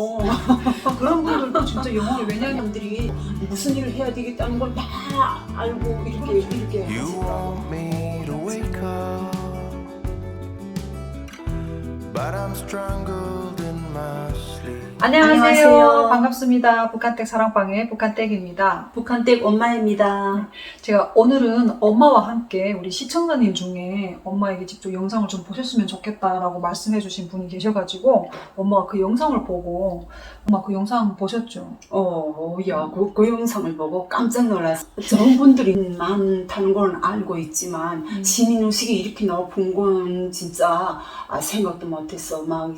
그런 분들도 진짜 영어를 왜냐면 사람들이 무슨 일을 해야 되겠다는 걸 다 알고 이렇게 이렇게 You 하시더라고. want me to wake up, but I'm strangled in my sleep. 안녕하세요. 안녕하세요. 반갑습니다. 북한댁 사랑방의 북한댁입니다. 북한댁 엄마입니다. 제가 오늘은 엄마와 함께 우리 시청자님 중에 엄마에게 직접 영상을 좀 보셨으면 좋겠다라고 말씀해 주신 분이 계셔가지고 엄마가 그 영상을 보고 엄마 그 영상 보셨죠? 어, 야, 그, 그 영상을 보고 깜짝 놀랐어. 좋은 분들이 많다는 건 알고 있지만 음. 시민의식이 이렇게 높은 건 진짜 아, 생각도 못했어. 막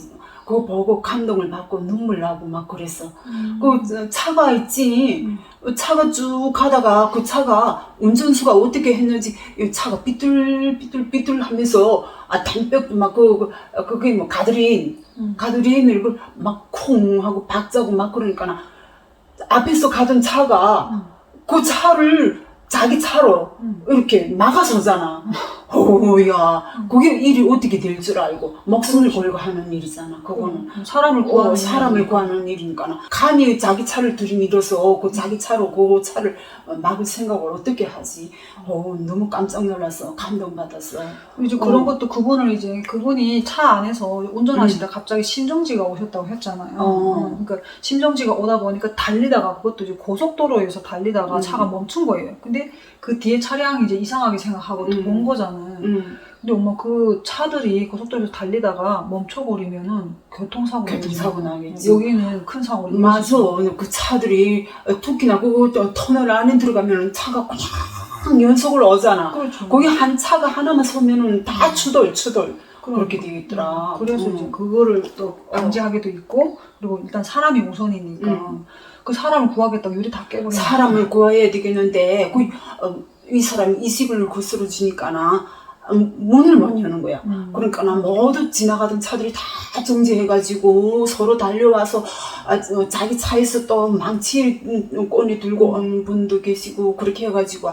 그거 보고 감동을 받고 눈물 나고 막 그랬어. 그 차가 있지. 음. 차가 쭉 가다가 그 차가 운전수가 어떻게 했는지 이 차가 삐뚤삐뚤삐뚤 하면서 아 담벼락도 막그 그, 그게 뭐 가드린 음. 가드린을 그막콩 하고 박자고 막 그러니까 앞에서 가던 차가 음. 그 차를 자기 차로 음. 이렇게 막아서잖아. 오야, 음. 그게 일이 어떻게 될 줄 알고 목숨을 걸고 하는 일이잖아. 그거는. 음, 사람을 구하는 어, 사람을 구하는 일이니까 감히 자기 차를 들이밀어서 그 자기 차로 그 차를 어, 막을 생각을 어떻게 하지? 어, 너무 깜짝 놀라서 감동받았어. 이제 그런 어. 것도 그분을 이제 그분이 차 안에서 운전하시다 갑자기 심정지가 오셨다고 했잖아요. 음. 어. 그러니까 심정지가 오다 보니까 달리다가 그것도 이제 고속도로에서 달리다가 음. 차가 멈춘 거예요. 근데 그 뒤에 차량이 이제 이상하게 생각하고 또 음. 본 거잖아요. 음, 근데 엄마 그 차들이 고속도로에서 달리다가 멈춰버리면은 교통사고 교통사고. 나겠지. 여기는 큰 사고를 맞아. 그 차들이 어, 특히나 그 터- 터널 안에 들어가면 차가 그냥 연속을 오잖아. 그렇죠. 거기 한 차가 하나만 서면은 다 추돌 추돌 그러니까. 그렇게 되겠더라. 그래서 음. 이제 그거를 또 방지하게도 있고 그리고 일단 사람이 우선이니까 음. 그 사람을 구하겠다고 유리 다 깨버려. 사람을 구해야 되겠는데 그, 어, 이 사람이 이 집을 거스러 주니까나 음, 문을 못 여는 거야. 음. 그러니까 나 모두 지나가던 차들이 다 정지해가지고 서로 달려와서 아, 어, 자기 차에서 또 망치 음, 꺼내 들고 온 분도 계시고 그렇게 해가지고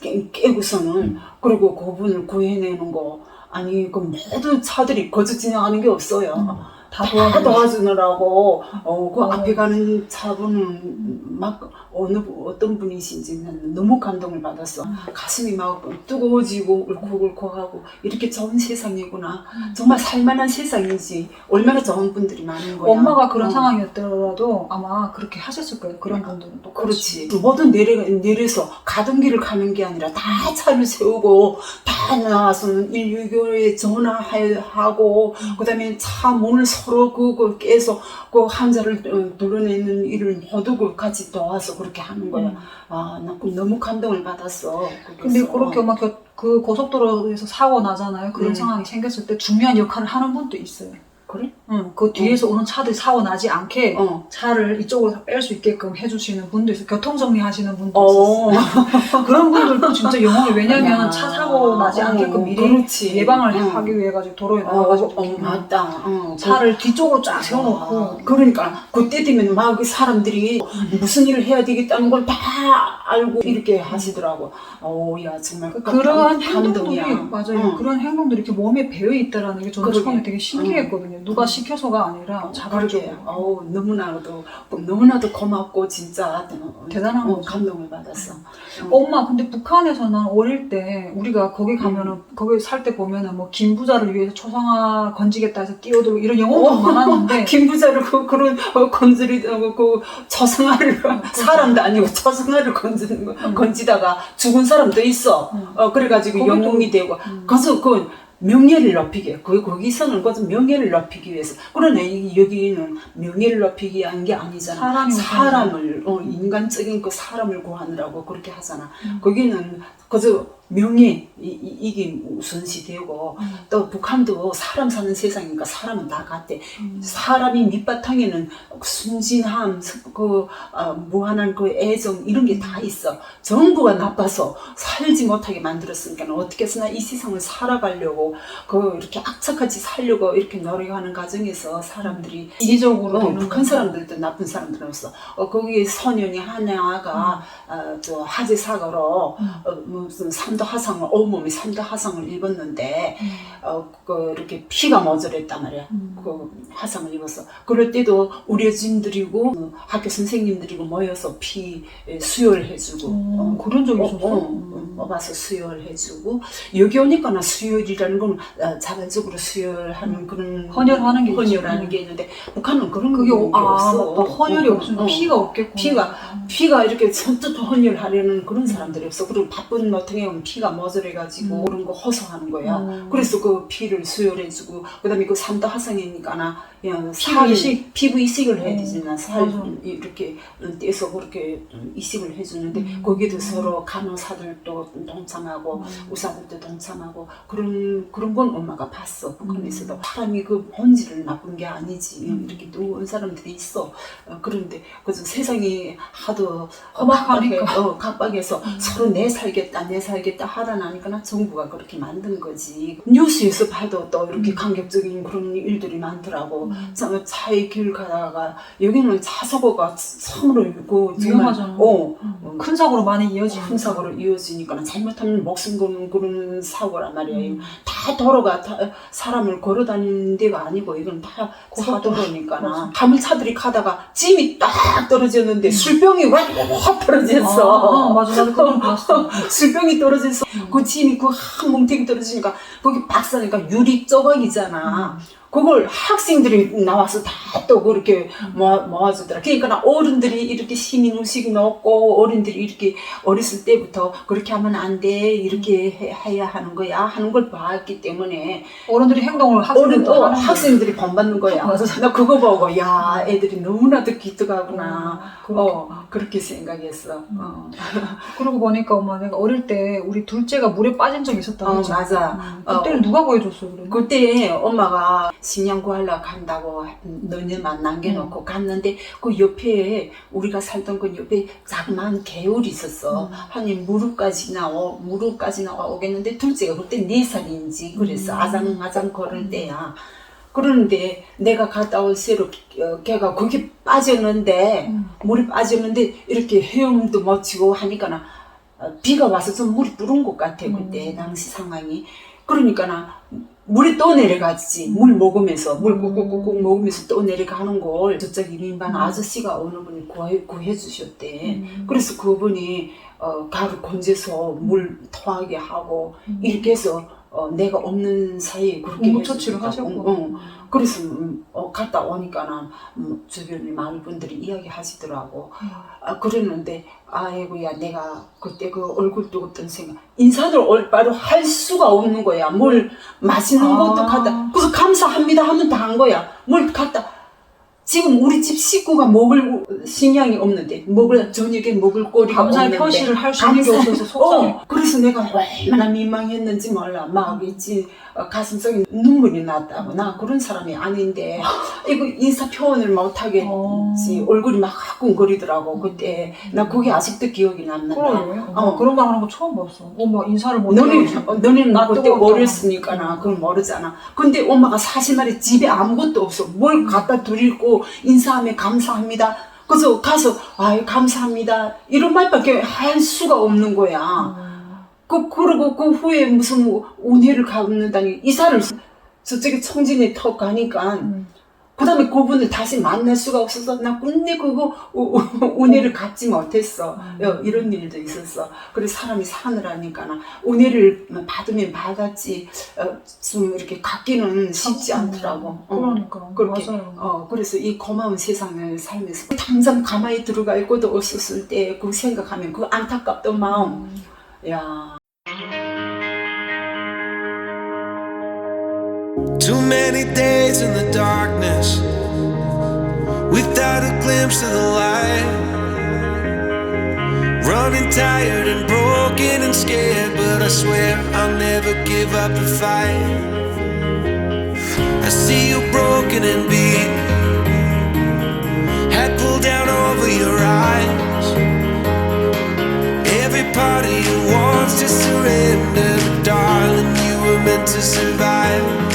깨, 깨고서는 그리고 그분을 구해내는 거 아니 그 모든 차들이 거저 지나가는 게 없어요. 음, 다다 도와주고. 도와주느라고 어, 그 어. 앞에 가는 차분은 막 어느 분- 어떤 분이신지 난 너무 감동을 받았어. 음. 가슴이 막 뜨거워지고 울컥울컥하고 이렇게 좋은 세상이구나. 음. 정말 살만한 세상이지. 얼마나 좋은 분들이 많은 거야. 엄마가 그런 어. 상황이었더라도 아마 그렇게 하셨을 거예요. 그런 분들은 또 그렇지. 모든 내려, 내려서 가던 길을 가는 게 아니라 다 차를 세우고 다 나와서는 119에 전화하고 음. 그다음에 차 문을 서로 그거 깨서 그 환자를 어, 도려내는 일을 모두 그 같이 도와서 그렇게 하는 거야. 음. 아, 나 너무 감동을 받았어. 근데 거기서. 그렇게 겨- 그 고속도로에서 사고 나잖아요. 그런 음. 상황이 생겼을 때 중요한 역할을 하는 분도 있어요. 그래? 응, 그 뒤에서 오는 차들이 사고 나지 않게 어. 차를 이쪽으로 뺄 수 있게끔 해주시는 분도 있어요. 교통 정리 하시는 분도 어. 있었어요. 그런 분들도 진짜 영어를 왜냐면 야. 차 사고 나지 어, 않게끔 미리 그렇지. 예방을 응. 하기 위해 가지고 도로에 어, 나와가지고 어, 맞다. 어, 차를 뒤쪽으로 쫙 아, 세워놓고 그러니까 그때 되면 막그 사람들이 무슨 일을 해야 되겠다는 걸 다 알고 이렇게 하시더라고. 어, 야 정말 그- 그러한 감- 행동들이. 맞아요. 응. 그런 행동들이 이렇게 몸에 배어 있다라는 게 저는 그러게. 처음에 되게 신기했거든요. 누가 시 켜서가 아니라 자발적으로 그러게. 어우 너무나도 너무나도 고맙고 진짜 어, 대단한 어. 감동을 받았어. 엄마 근데 북한에서는 어릴 때 우리가 거기 가면은 음. 거기 살 때 보면은 뭐 김부자를 위해서 초상화 건지겠다 해서 뛰어들고 이런 영화도 어. 많았는데 김부자를 그 그런 어, 건드리 어, 그 초승아를 그렇죠. 사람도 아니고 초승아를 건지는 거 음. 건지다가 죽은 사람도 있어. 음. 어 그래가지고 영웅이 되고 음. 그래서 그 명예를 높이게 그 거기서는 그 명예를 높이기 위해서. 그러네 이- 여기는 명예를 높이기 위한 게 아니잖아. 사람을 어, 인간적인 그 사람을 구하느라고 그렇게 하잖아. 음. 거기는 그저 명예 이, 이, 우선시 되고 음. 또 북한도 사람 사는 세상이니까 사람은 다 같대 음. 사람이 밑바탕에는 순진함, 그 어, 무한한 그 애정 이런 게 다 있어. 정부가 나빠서 살지 못하게 만들었으니까 어떻게 해서나 이 세상을 살아가려고 그 이렇게 악착같이 살려고 이렇게 노력하는 과정에서 사람들이 이기적으로 어, 되는 북한. 사람들도 나쁜 사람들은 없어. 어, 거기 소년이 하나가 어, 저 화재 사고로 음. 어, 무슨 삼도 하상을 온몸에 삼도 하상을 입었는데 음. 어, 그 이렇게 피가 모자랬단 말이야. 음. 그 화상을 입었어. 그럴 때도 우리 어진들이고 어, 학교 선생님들이고 모여서 피 에, 수혈을 해주고 어, 어, 그런 적이 어, 있었어? 어, 음. 어, 뽑아서 수혈을 해주고 여기 오니까 나 수혈이라는 건 어, 자발적으로 수혈하는 그런 헌혈하는 게. 헌혈하는 게 있는데 북한은 그런 그게 게 어- 아, 없어. 맞다. 헌혈이 어, 없으니까 어. 피가 없겠고. 피가 피가 이렇게 선뜻 헌혈하려는 그런 사람들이 없어. 그리고 바쁜 어떻게 보면 피가 모자래가지고 음. 그런 거 허소하는 거야. 음. 그래서 그 피를 수혈해주고 그다음에 그 삼도 하상이니까나 그냥 피부 살 이식? 피부 이식을 해야 음, 되잖아. 살 맞아. 이렇게 떼서 그렇게 이식을 해주는데 음. 거기도 서로 간호사들도 동참하고 음. 의사들도 동참하고 그런 그런 건 엄마가 봤어 북한에서도 사람이 그 본질은 나쁜 게 아니지 음. 이렇게 누운 사람들이 있어 어, 그런데 그래서 세상이 하도 험악하니까. 어, 각박해서 음. 서로 내 살겠다 내 살겠다 하다 나니까 나 정부가 그렇게 만든 거지 뉴스에서 봐도 또 이렇게 음. 감격적인 그런 일들이 많더라고 음. 차- 차에 길 가다가 여기는 차 사고가 참으로 그 정말 위험하잖아. 어, 음. 큰 사고로 많이 이어지는 큰 사고로 이어지니까 잘못하면 목숨 거는 그런 사고란 말이야. 음. 다 도로가 다 사람을 걸어 다니는 데가 아니고 이건 다. 차도로니까 화물차들이 가다가 짐이 딱 떨어졌는데 술병이 확 떨어졌어. 아, 아, 맞아. 나도 그건 봤어. 술 병이 떨어져서 음. 그 짐이 그 한 뭉태기 떨어지니까 거기 박사니까 유리 조각이잖아. 음. 그걸 학생들이 나와서 다 또 그렇게 음. 모아, 모아주더라. 그러니까 어른들이 이렇게 시민의식 넣고 어른들이 이렇게 어렸을 때부터 그렇게 하면 안 돼. 이렇게 해, 해야 하는 거야. 하는 걸 봤기 때문에 어른들이 행동을 어른, 어. 학생들이 본받는 거야. 맞아. 나 그거 보고 야 애들이 너무나도 기특하구나. 어, 그렇게. 어, 그렇게 생각했어. 음. 어. 그러고 보니까 엄마 내가 어릴 때 우리 둘째가 물에 빠진 적이 있었다고 어. 맞아. 음, 어. 그때는 누가 구해줬어 그래? 그때 엄마가 식량 구하러 간다고 너네만 남겨놓고 음. 갔는데 그 옆에 우리가 살던 그 옆에 자그마한 개울이 있었어. 음. 한이 무릎까지 나오 무릎까지 나와 오겠는데 둘째가 그때 네 살인지 그랬어. 음. 아장아장 걸을 때야. 그러는데 내가 갔다 올 새로 어, 걔가 거기 빠졌는데 음. 물이 빠졌는데 이렇게 헤엄도 못 치고 하니까나 어, 비가 와서 좀 물이 불은 것 같아 그때 음. 당시 상황이 그러니까 나 물이 또 내려가지 물 먹으면서 물 꾹꾹꾹꾹 먹으면서 또 내려가는 걸 저쪽 1인반 음. 아저씨가 어느 분이 구해, 구해 주셨대 음. 그래서 그분이 어, 가루 건져서 물 토하게 하고 음. 이렇게 해서 어, 내가 없는 사이에 그렇게 응급처치를 해주니까, 하셨고. 응, 응. 그래서 음, 어, 갔다 오니까는 음, 주변에 마을 분들이 이야기하시더라고. 아, 그랬는데 아이고야 내가 그때 그 얼굴 뜨겁던 생각 인사를 올바로 할 수가 없는 거야. 뭘 맛있는 아. 것도 갖다 그래서 감사합니다 하면 다 한 거야. 뭘 갖다 지금 우리 집 식구가 먹을 식량이 없는데 먹을 저녁에 먹을 거리가 감사의 없는데 표시를 할 수 있는 게 감사- 없어서 속상해. 어, 그래서 내가 얼마나 민망했는지 몰라. 막 있지 어, 가슴속에 눈물이 났다고. 나 그런 사람이 아닌데 이거 인사 표현을 못 하겠지. 어. 얼굴이 막 화끈거리더라고 그때. 나 그게 아직도 기억이 남는다. 그러게. 엄마 어. 그런 거 하는 거 처음 봤어. 엄마 인사를 못 너네, 해가지고. 어, 너네는 나 그때 뜨거웠잖아. 어렸으니까 나 그걸 모르잖아. 근데 엄마가 사실 말해 집에 아무것도 없어. 뭘 갖다 드리고 인사하면 감사합니다. 그래서 가서 아유 감사합니다. 이런 말밖에 할 수가 없는 거야. 음. 그, 그러고 그 후에 무슨 뭐 은혜를 갚는다니 이사를 저쪽에 청진에 턱 가니까 음. 그 다음에 그분을 다시 만날 수가 없어서 나 근데 그거 우- 우- 은혜를 갚지 못했어 음. 어, 이런 일도 있었어 그래서 사람이 사느라니까 나 은혜를 받으면 받았지 어, 좀 이렇게 갚기는 쉽지 않더라고 어. 그러니까. 그렇게. 맞아요. 어, 그래서 이 고마운 세상을 살면서 당장 가만히 들어갈 곳도 없었을 때 그 생각하면 그 안타깝던 마음 음. 야 Too many days in the darkness without a glimpse of the light. Running tired and broken and scared, but I swear I'll never give up the fight. I see you broken and beat, head pulled down over your eyes. Every part of you wants to surrender, but darling, you were meant to survive.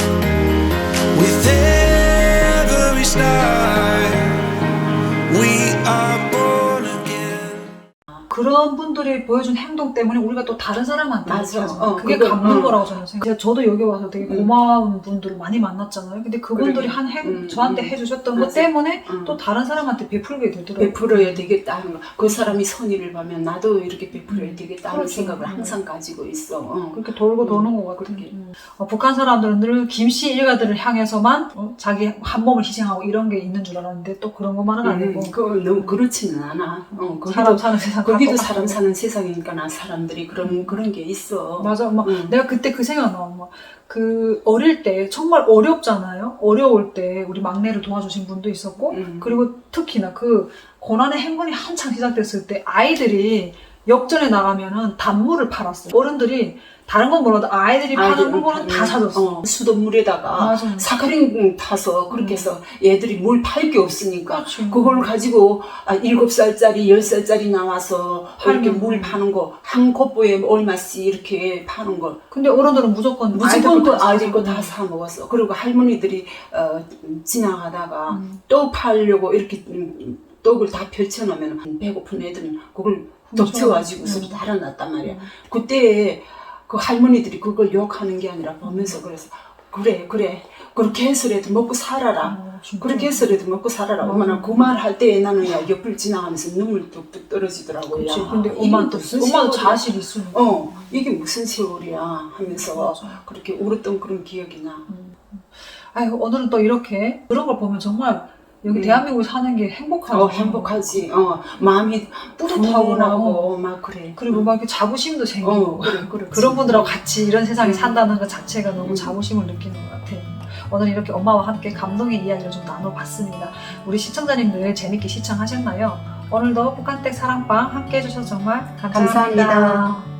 그런 분들이 보여준 행동 때문에 우리가 또 다른 사람한테 맞아. 어, 그게 그거, 갚는 어. 거라고 저는 생각해요. 저도 여기 와서 되게 음. 고마운 분들을 많이 만났잖아요. 근데 그분들이 그러게. 한 행, 음, 저한테 음. 해주셨던 것 맞아. 때문에 응. 또 다른 사람한테 베풀게 되더라고요. 베풀어야 되겠다 하는 거. 그 사람이 선의를 보면 나도 이렇게 베풀어야 음. 되겠다 하는 그렇죠. 생각을 음. 항상 가지고 있어. 어. 그렇게 돌고 음, 도는 것 같아요. 음. 어, 북한 사람들은 늘 김씨 일가들을 향해서만 어, 자기 한 몸을 희생하고 이런 게 있는 줄 알았는데 또 그런 것만은 아니고 음, 그 너무 그렇지는 않아. 어, 사람 사는 세상 다 거기 도 똑같고. 사람 사는 세상이니까 나 사람들이 그런 그런 게 있어. 맞아. 막 음. 내가 그때 그 생각 나. 막그 어릴 때 정말 어렵잖아요. 어려울 때 우리 막내를 도와주신 분도 있었고 음. 그리고 특히나 그 고난의 행군이 한창 시작됐을 때 아이들이 역전에 나가면은 단물을 팔았어요. 어른들이 다른 건 몰라도 아이들이 파는 아이들은 거는 다 음, 사줬어. 어, 수돗물에다가 맞아. 사카린 타서 그렇게 해서 얘들이 뭘 팔 게 없으니까 그렇지. 그걸 가지고 아, 7살짜리, 10살짜리 나와서 이렇게. 물 파는 거, 한 컵보에 얼마씩 이렇게 파는 거. 근데 어른들은 무조건 무조건 그 아이들 거거다 사 먹었어. 그리고 할머니들이 어, 지나가다가 음. 떡 팔려고 이렇게 음, 떡을 다 펼쳐놓으면 배고픈 애들은 그걸 훔쳐. 덮쳐가지고 음. 달아놨단 말이야. 음. 그때 그 할머니들이 그걸 욕하는 게 아니라 보면서 그래서 그래 그래 그렇게 해서라도 먹고 살아라. 어. 그렇게 해서라도 먹고 살아라. 엄마는 그 말 할때 나는 야 옆을 지나가면서 눈물 뚝뚝 떨어지더라고요. 그치. 근데 이게 엄마는 또 세월이야. 자식이 있으니까. 어 이게 무슨 세월이야 하면서 맞아. 그렇게 울었던 그런 기억이 나. 아유 오늘은 또 이렇게 그런 걸 보면 정말 여기 음. 대한민국에 사는 게 행복하죠. 어 행복하지. 어 마음이 뿌듯하고 분하고 막 그래. 그리고 막 이렇게 자부심도 생기고 어 그래 그래. 그런 분들하고 같이 이런 세상에 음. 산다는 것 자체가 너무 음. 자부심을 느끼는 것 같아요. 오늘 이렇게 엄마와 함께 감동의 이야기를 좀 나눠봤습니다. 우리 시청자님들 재밌게 시청하셨나요? 오늘도 북한댁 사랑방 함께 해주셔서 정말 감사합니다. 감사합니다.